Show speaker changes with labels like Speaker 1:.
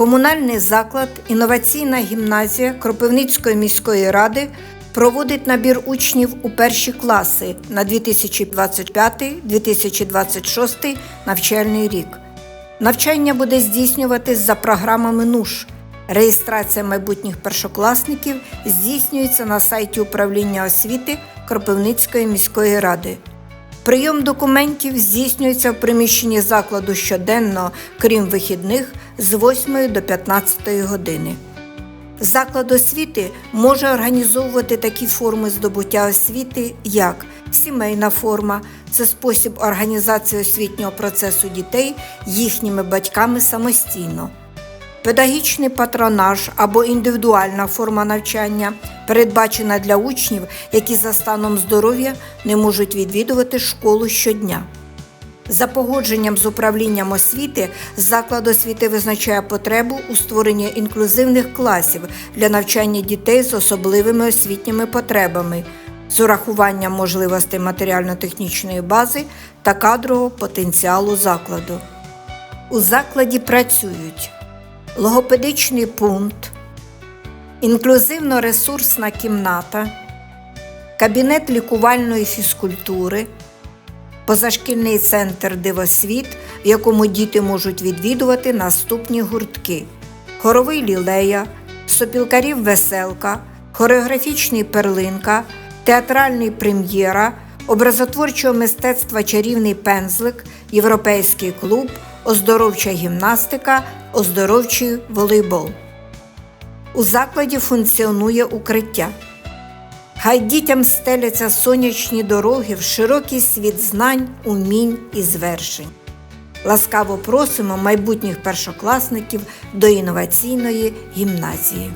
Speaker 1: Комунальний заклад Інноваційна гімназія Кропивницької міської ради проводить набір учнів у перші класи на 2025-2026 навчальний рік. Навчання буде здійснюватись за програмами НУШ. Реєстрація майбутніх першокласників здійснюється на сайті управління освіти Кропивницької міської ради. Прийом документів здійснюється в приміщенні закладу щоденно, крім вихідних, з 8 до 15 години. Заклад освіти може організовувати такі форми здобуття освіти, як сімейна форма це спосіб організації освітнього процесу дітей їхніми батьками самостійно. Педагогічний патронаж або індивідуальна форма навчання передбачена для учнів, які за станом здоров'я не можуть відвідувати школу щодня. За погодженням з управлінням освіти, заклад освіти визначає потребу у створенні інклюзивних класів для навчання дітей з особливими освітніми потребами, з урахуванням можливостей матеріально-технічної бази та кадрового потенціалу закладу. У закладі працюють логопедичний пункт, інклюзивно-ресурсна кімната, кабінет лікувальної фізкультури, позашкільний центр дивосвіт, в якому діти можуть відвідувати наступні гуртки: хоровий лілея, сопілкарів веселка, хореографічний перлинка, театральний прем'єра, образотворчого мистецтва чарівний пензлик, європейський клуб, оздоровча гімнастика, оздоровчий волейбол. У закладі функціонує укриття. Хай дітям стеляться сонячні дороги в широкий світ знань, умінь і звершень. Ласкаво просимо майбутніх першокласників до інноваційної гімназії.